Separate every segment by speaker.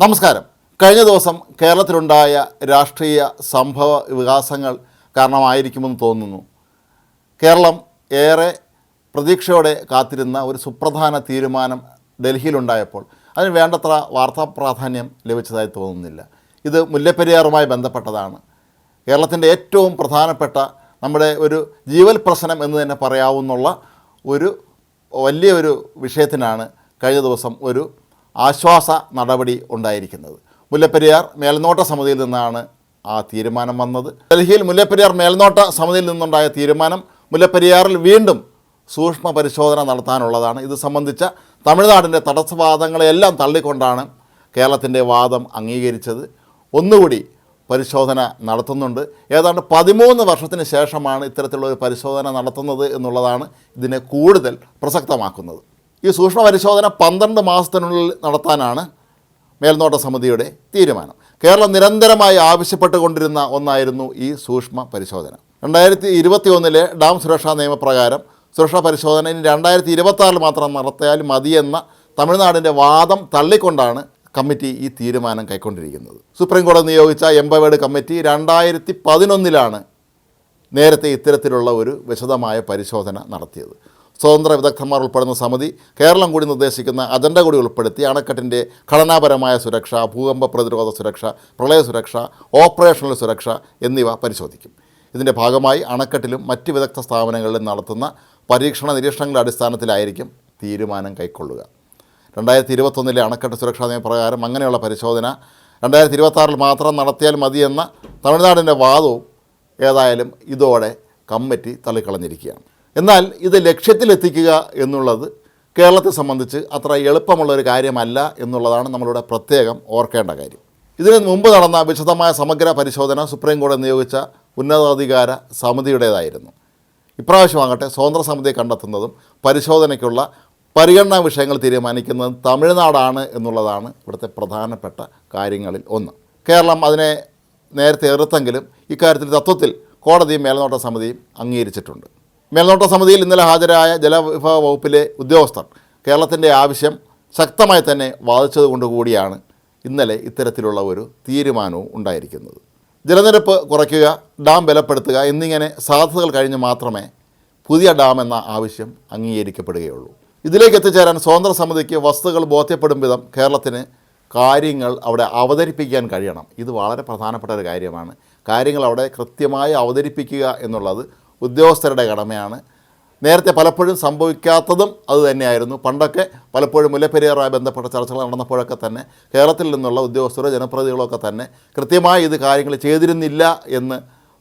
Speaker 1: നമസ്കാരം. കഴിഞ്ഞ ദിവസം കേരളത്തിലുണ്ടായ രാഷ്ട്രീയ സംഭവ വികാസങ്ങൾ കാരണമായിരിക്കുമെന്ന് തോന്നുന്നു. കേരളം ഏറെ പ്രതീക്ഷയോടെ കാത്തിരുന്ന ഒരു സുപ്രധാന തീരുമാനം ഡൽഹിയിലുണ്ടായപ്പോൾ അതിന് വേണ്ടത്ര വാർത്താ പ്രാധാന്യം ലഭിച്ചതായി തോന്നുന്നില്ല. ഇത് മുല്ലപ്പെരിയാറുമായി ബന്ധപ്പെട്ടതാണ്. കേരളത്തിന്റെ ഏറ്റവും പ്രധാനപ്പെട്ട നമ്മുടെ ഒരു ജീവൽ പ്രശ്നം എന്ന് തന്നെ പറയാവുന്ന ഒരു വലിയൊരു വിഷയത്തിനാണ് കഴിഞ്ഞ ദിവസം ഒരു ആശ്വാസ നടപടി ഉണ്ടായിരിക്കുന്നത്. മുല്ലപ്പെരിയാർ മേൽനോട്ട സമിതിയിൽ നിന്നാണ് ആ തീരുമാനം വന്നത്. ഡൽഹിയിൽ മുല്ലപ്പെരിയാർ മേൽനോട്ട സമിതിയിൽ നിന്നുണ്ടായ തീരുമാനം മുല്ലപ്പെരിയാറിൽ വീണ്ടും സൂക്ഷ്മ പരിശോധന നടത്താനുള്ളതാണ്. ഇത് സംബന്ധിച്ച തമിഴ്നാടിന്റെ തടസ്സവാദങ്ങളെല്ലാം തള്ളിക്കൊണ്ടാണ് കേരളത്തിന്റെ വാദം അംഗീകരിച്ചത്. ഒന്നുകൂടി പരിശോധന നടത്തുന്നുണ്ട്. ഏതാണ്ട് പതിമൂന്ന് വർഷത്തിന് ശേഷമാണ് ഇത്തരത്തിലുള്ള ഒരു പരിശോധന നടത്തുന്നത് എന്നുള്ളതാണ് ഇതിനെ കൂടുതൽ പ്രസക്തമാക്കുന്നത്. ഈ സൂക്ഷ്മ പരിശോധന പന്ത്രണ്ട് മാസത്തിനുള്ളിൽ നടത്താനാണ് മേൽനോട്ട സമിതിയുടെ തീരുമാനം. കേരളം നിരന്തരമായി ആവശ്യപ്പെട്ടുകൊണ്ടിരുന്ന ഒന്നായിരുന്നു ഈ സൂക്ഷ്മ പരിശോധന. രണ്ടായിരത്തി ഇരുപത്തി ഒന്നിലെ ഡാം സുരക്ഷാ നിയമപ്രകാരം സുരക്ഷാ പരിശോധന ഇനി രണ്ടായിരത്തി ഇരുപത്തി ആറിൽ മാത്രം നടത്തിയാൽ മതിയെന്ന തമിഴ്നാടിന്റെ വാദം തള്ളിക്കൊണ്ടാണ് കമ്മിറ്റി ഈ തീരുമാനം കൈക്കൊണ്ടിരിക്കുന്നത്. സുപ്രീം കോടതി നിയോഗിച്ച എംപവേഡ് കമ്മിറ്റി രണ്ടായിരത്തി പതിനൊന്നിലാണ് നേരത്തെ ഇത്തരത്തിലുള്ള ഒരു വിശദമായ പരിശോധന നടത്തിയത്. സ്വതന്ത്ര വിദഗ്ധന്മാർ ഉൾപ്പെടുന്ന സമിതി കേരളം കൂടി നിർദ്ദേശിക്കുന്ന അജണ്ട കൂടി ഉൾപ്പെടുത്തി അണക്കെട്ടിന്റെ ഘടനാപരമായ സുരക്ഷ ഭൂകമ്പ പ്രതിരോധ സുരക്ഷ പ്രളയ സുരക്ഷ ഓപ്പറേഷണൽ സുരക്ഷ എന്നിവ പരിശോധിക്കും. ഇതിന്റെ ഭാഗമായി അണക്കെട്ടിലും മറ്റ് വിദഗ്ധ സ്ഥാപനങ്ങളിലും നടത്തുന്ന പരീക്ഷണ നിരീക്ഷണങ്ങളുടെ അടിസ്ഥാനത്തിലായിരിക്കും തീരുമാനം കൈക്കൊള്ളുക. രണ്ടായിരത്തി ഇരുപത്തൊന്നിലെ അണക്കെട്ട് സുരക്ഷാ നിയമപ്രകാരം അങ്ങനെയുള്ള പരിശോധന രണ്ടായിരത്തി ഇരുപത്താറിൽ മാത്രം നടത്തിയാൽ മതിയെന്ന തമിഴ്നാടിന്റെ വാദവും ഏതായാലും ഇതോടെ കമ്മിറ്റി തള്ളിക്കളഞ്ഞിരിക്കുകയാണ്. എന്നാൽ ഇത് ലക്ഷ്യത്തിലെത്തിക്കുക എന്നുള്ളത് കേരളത്തെ സംബന്ധിച്ച് അത്ര എളുപ്പമുള്ളൊരു കാര്യമല്ല എന്നുള്ളതാണ് നമ്മളിവിടെ പ്രത്യേകം ഓർക്കേണ്ട കാര്യം. ഇതിന് മുമ്പ് നടന്ന വിശദമായ സമഗ്ര പരിശോധന സുപ്രീം കോടതി നിയോഗിച്ച ഉന്നതാധികാര സമിതിയുടേതായിരുന്നു. ഇപ്രാവശ്യമാകട്ടെ സ്വതന്ത്ര സമിതിയെ കണ്ടെത്തുന്നതും പരിശോധനയ്ക്കുള്ള പരിഗണനാ വിഷയങ്ങൾ തീരുമാനിക്കുന്നതും തമിഴ്നാടാണ് എന്നുള്ളതാണ് ഇവിടുത്തെ പ്രധാനപ്പെട്ട കാര്യങ്ങളിൽ ഒന്ന്. കേരളം അതിനെ നേരത്തെ എതിർത്തെങ്കിലും ഇക്കാര്യത്തിൽ തത്വത്തിൽ കോടതിയും മേൽനോട്ട സമിതിയും അംഗീകരിച്ചിട്ടുണ്ട്. മേൽനോട്ട സമിതിയിൽ ഇന്നലെ ഹാജരായ ജലവിഭവ വകുപ്പിലെ ഉദ്യോഗസ്ഥർ കേരളത്തിന്റെ ആവശ്യം ശക്തമായി തന്നെ വാദിച്ചതുകൊണ്ട് കൂടിയാണ് ഇന്നലെ ഇത്തരത്തിലുള്ള ഒരു തീരുമാനവും ഉണ്ടായിരിക്കുന്നത്. ജലനിരപ്പ് കുറയ്ക്കുക ഡാം ബലപ്പെടുത്തുക എന്നിങ്ങനെ സാധ്യതകൾ കഴിഞ്ഞ് മാത്രമേ പുതിയ ഡാം എന്ന ആവശ്യം അംഗീകരിക്കപ്പെടുകയുള്ളൂ. ഇതിലേക്ക് എത്തിച്ചേരാൻ സ്വതന്ത്ര സമിതിക്ക് വസ്തുക്കൾ ബോധ്യപ്പെടും വിധം കേരളത്തിന് കാര്യങ്ങൾ അവിടെ അവതരിപ്പിക്കാൻ കഴിയണം. ഇത് വളരെ പ്രധാനപ്പെട്ട ഒരു കാര്യമാണ്. കാര്യങ്ങൾ അവിടെ കൃത്യമായി അവതരിപ്പിക്കുക എന്നുള്ളത് ഉദ്യോഗസ്ഥരുടെ കടമയാണ്. നേരത്തെ പലപ്പോഴും സംഭവിക്കാത്തതും അത് തന്നെയായിരുന്നു. പണ്ടൊക്കെ പലപ്പോഴും മുല്ലപ്പെരിയാറുമായി ബന്ധപ്പെട്ട ചർച്ചകൾ നടന്നപ്പോഴൊക്കെ തന്നെ കേരളത്തിൽ നിന്നുള്ള ഉദ്യോഗസ്ഥരോ ജനപ്രതിനിധികളോ ഒക്കെ തന്നെ കൃത്യമായി ഇത് കാര്യങ്ങൾ ചെയ്തിരുന്നില്ല എന്ന്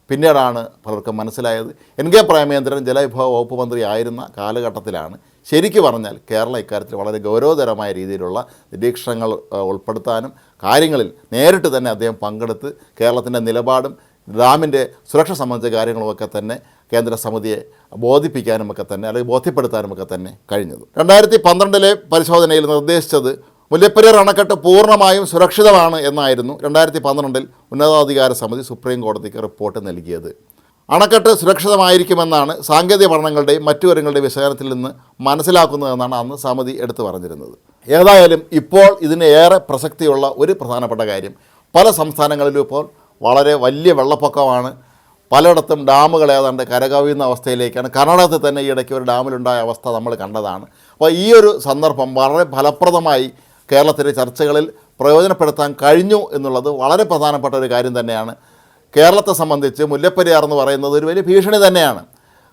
Speaker 1: പിന്നീടാണ് പലർക്കും മനസ്സിലായത്. എൻ കെ പ്രേമേന്ദ്രൻ ജലവിഭവ വകുപ്പ് മന്ത്രി ആയിരുന്ന കാലഘട്ടത്തിലാണ് ശരിക്കു പറഞ്ഞാൽ കേരളം ഇക്കാര്യത്തിൽ വളരെ ഗൗരവതരമായ രീതിയിലുള്ള നിരീക്ഷണങ്ങൾ ഉൾപ്പെടുത്താനും കാര്യങ്ങളിൽ നേരിട്ട് തന്നെ അദ്ദേഹം പങ്കെടുത്ത് കേരളത്തിന്റെ നിലപാടും ഡാമിന്റെ സുരക്ഷ സംബന്ധിച്ച കാര്യങ്ങളുമൊക്കെ തന്നെ കേന്ദ്ര സമിതിയെ ബോധിപ്പിക്കാനുമൊക്കെ തന്നെ അല്ലെങ്കിൽ ബോധ്യപ്പെടുത്താനുമൊക്കെ തന്നെ കഴിഞ്ഞത്. രണ്ടായിരത്തി പന്ത്രണ്ടിലെ പരിശോധനയിൽ നിർദ്ദേശിച്ചത് മുല്ലപ്പെരിയാർ അണക്കെട്ട് പൂർണമായും സുരക്ഷിതമാണ് എന്നായിരുന്നു രണ്ടായിരത്തി പന്ത്രണ്ടിൽ ഉന്നതാധികാര സമിതി സുപ്രീം കോടതിക്ക് റിപ്പോർട്ട് നൽകിയത്. അണക്കെട്ട് സുരക്ഷിതമായിരിക്കുമെന്നാണ് സാങ്കേതിക പഠനങ്ങളുടെയും മറ്റു വിവരങ്ങളുടെയും വിശകലനത്തിൽ നിന്ന് മനസ്സിലാക്കുന്നതെന്നാണ് അന്ന് സമിതി എടുത്തു പറഞ്ഞിരുന്നത്. ഏതായാലും ഇപ്പോൾ ഇതിന് ഏറെ പ്രസക്തിയുള്ള ഒരു പ്രധാനപ്പെട്ട കാര്യം പല സംസ്ഥാനങ്ങളിലും ഇപ്പോൾ വളരെ വലിയ വെള്ളപ്പൊക്കമാണ് പലയിടത്തും ഡാമുകൾ ഏതാണ്ട് കരകവിയുന്ന അവസ്ഥയിലേക്കാണ്. കർണാടകത്തിൽ തന്നെ ഈ ഇടയ്ക്ക് ഒരു ഡാമിലുണ്ടായ അവസ്ഥ നമ്മൾ കണ്ടതാണ്. അപ്പോൾ ഈ ഒരു സന്ദർഭം വളരെ ഫലപ്രദമായി കേരളത്തിലെ ചർച്ചകളിൽ പ്രയോജനപ്പെടുത്താൻ കഴിഞ്ഞു എന്നുള്ളത് വളരെ പ്രധാനപ്പെട്ട ഒരു കാര്യം തന്നെയാണ്. കേരളത്തെ സംബന്ധിച്ച് മുല്ലപ്പെരിയാർ എന്ന് പറയുന്നത് ഒരു വലിയ ഭീഷണി തന്നെയാണ്.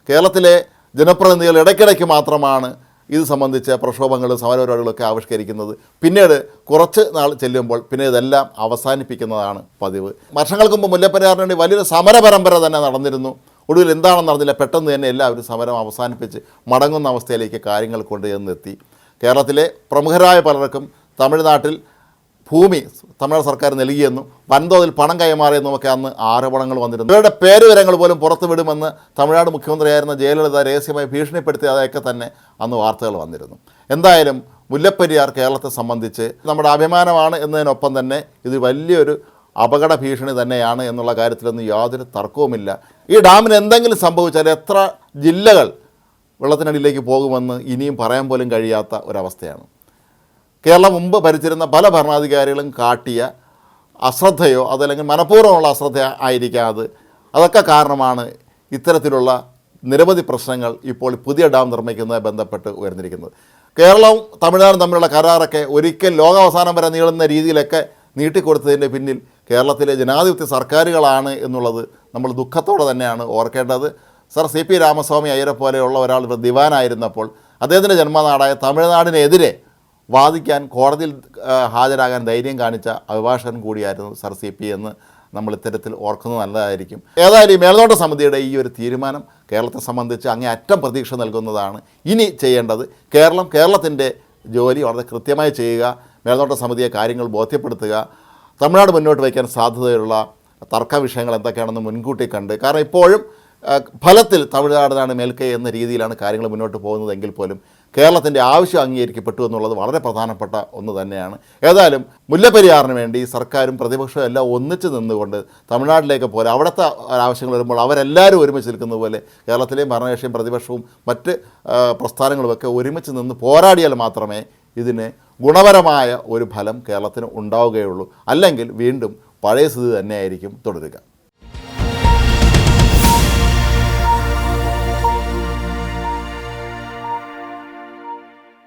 Speaker 1: കേരളത്തിലെ ജനപ്രതിനിധികൾ ഇടയ്ക്കിടയ്ക്ക് മാത്രമാണ് ഇത് സംബന്ധിച്ച പ്രക്ഷോഭങ്ങളും സമരപരിപാടികളൊക്കെ ആവിഷ്കരിക്കുന്നത്. പിന്നീട് കുറച്ച് നാൾ ചെല്ലുമ്പോൾ പിന്നെ ഇതെല്ലാം അവസാനിപ്പിക്കുന്നതാണ് പതിവ്. വർഷങ്ങൾക്ക് മുമ്പ് മുല്ലപ്പെരിയാറിന് വേണ്ടി വലിയൊരു സമര പരമ്പര തന്നെ നടന്നിരുന്നു. ഒടുവിൽ എന്താണെന്ന് അറിഞ്ഞില്ല. പെട്ടെന്ന് തന്നെ എല്ലാവരും സമരം അവസാനിപ്പിച്ച് മടങ്ങുന്ന അവസ്ഥയിലേക്ക് കാര്യങ്ങൾ കൊണ്ടുചെന്നെത്തി. കേരളത്തിലെ പ്രമുഖരായ പലർക്കും തമിഴ്നാട്ടിൽ ഭൂമി തമിഴ്നാട് സർക്കാർ നൽകിയെന്നും വൻതോതിൽ പണം കൈമാറിയെന്നുമൊക്കെ അന്ന് ആരോപണങ്ങൾ വന്നിരുന്നു. ഇവരുടെ പേരുവിവരങ്ങൾ പോലും പുറത്തു വിടുമെന്ന് തമിഴ്നാട് മുഖ്യമന്ത്രിയായിരുന്ന ജയലളിത രഹസ്യമായി ഭീഷണിപ്പെടുത്തിയതൊക്കെ തന്നെ അന്ന് വാർത്തകൾ വന്നിരുന്നു. എന്തായാലും മുല്ലപ്പെരിയാർ കേരളത്തെ സംബന്ധിച്ച് നമ്മുടെ അഭിമാനമാണ് എന്നതിനൊപ്പം തന്നെ ഇത് വലിയൊരു അപകട ഭീഷണി തന്നെയാണ് എന്നുള്ള കാര്യത്തിലൊന്നും യാതൊരു തർക്കവുമില്ല. ഈ ഡാമിന് എന്തെങ്കിലും സംഭവിച്ചാൽ എത്ര ജില്ലകൾ വെള്ളത്തിനടിയിലേക്ക് പോകുമെന്ന് ഇനിയും പറയാൻ പോലും കഴിയാത്ത ഒരവസ്ഥയാണ്. കേരളം മുമ്പ് ഭരിച്ചിരുന്ന പല ഭരണാധികാരികളും കാട്ടിയ അശ്രദ്ധയോ അതല്ലെങ്കിൽ മനഃപൂർവമുള്ള അശ്രദ്ധ ആയിരിക്കാം അത് അതൊക്കെ കാരണമാണ് ഇത്തരത്തിലുള്ള നിരവധി പ്രശ്നങ്ങൾ ഇപ്പോൾ പുതിയ ഡാം നിർമ്മിക്കുന്നതുമായി ബന്ധപ്പെട്ട് ഉയർന്നിരിക്കുന്നത്. കേരളവും തമിഴ്നാടും തമ്മിലുള്ള കരാറൊക്കെ ഒരിക്കൽ ലോകാവസാനം വരെ നീളുന്ന രീതിയിലൊക്കെ നീട്ടിക്കൊടുത്തതിന്റെ പിന്നിൽ കേരളത്തിലെ ജനാധിപത്യ സർക്കാരുകളാണ് എന്നുള്ളത് നമ്മൾ ദുഃഖത്തോടെ തന്നെയാണ് ഓർക്കേണ്ടത്. സർ സി പി രാമസ്വാമി അയ്യരെ പോലെയുള്ള ഒരാൾ ദിവാനായിരുന്നപ്പോൾ അദ്ദേഹത്തിന്റെ ജന്മനാടായ തമിഴ്നാടിനെതിരെ വാദിക്കാൻ കോടതിയിൽ ഹാജരാകാൻ ധൈര്യം കാണിച്ച അഭിഭാഷകൻ കൂടിയായിരുന്നു സർ സി പി എന്ന് നമ്മൾ ഇത്തരത്തിൽ ഓർക്കുന്നത് നല്ലതായിരിക്കും. ഏതായാലും ഈ മേൽനോട്ട സമിതിയുടെ ഈ ഒരു തീരുമാനം കേരളത്തെ സംബന്ധിച്ച് അങ്ങേ അറ്റം പ്രതീക്ഷ നൽകുന്നതാണ് ഇനി ചെയ്യേണ്ടത്. കേരളം കേരളത്തിന്റെ ജോലി വളരെ കൃത്യമായി ചെയ്യുക മേൽനോട്ട സമിതിയെ കാര്യങ്ങൾ ബോധ്യപ്പെടുത്തുക തമിഴ്നാട് മുന്നോട്ട് വയ്ക്കാൻ സാധ്യതയുള്ള തർക്ക വിഷയങ്ങൾ എന്തൊക്കെയാണെന്ന് മുൻകൂട്ടി കണ്ട്. കാരണം ഇപ്പോഴും ഫലത്തിൽ തമിഴ്നാടിനാണ് മേൽക്കൈ എന്ന രീതിയിലാണ് കാര്യങ്ങൾ മുന്നോട്ട് പോകുന്നതെങ്കിൽ പോലും കേരളത്തിന്റെ ആവശ്യം അംഗീകരിക്കപ്പെട്ടു എന്നുള്ളത് വളരെ പ്രധാനപ്പെട്ട ഒന്ന് തന്നെയാണ്. ഏതായാലും മുല്ലപ്പെരിയാറിന് വേണ്ടി സർക്കാരും പ്രതിപക്ഷവും എല്ലാം ഒന്നിച്ച് നിന്നുകൊണ്ട് തമിഴ്നാട്ടിലേക്ക് പോലെ അവിടുത്തെ ആവശ്യങ്ങൾ വരുമ്പോൾ അവരെല്ലാവരും ഒരുമിച്ച് നിൽക്കുന്നത് പോലെ കേരളത്തിലെയും ഭരണകക്ഷിയും പ്രതിപക്ഷവും മറ്റ് പ്രസ്ഥാനങ്ങളുമൊക്കെ ഒരുമിച്ച് നിന്ന് പോരാടിയാൽ മാത്രമേ ഇതിന് ഗുണപരമായ ഒരു ഫലം കേരളത്തിന് ഉണ്ടാവുകയുള്ളൂ. അല്ലെങ്കിൽ വീണ്ടും പഴയ സ്ഥിതി തന്നെയായിരിക്കും തുടരുക.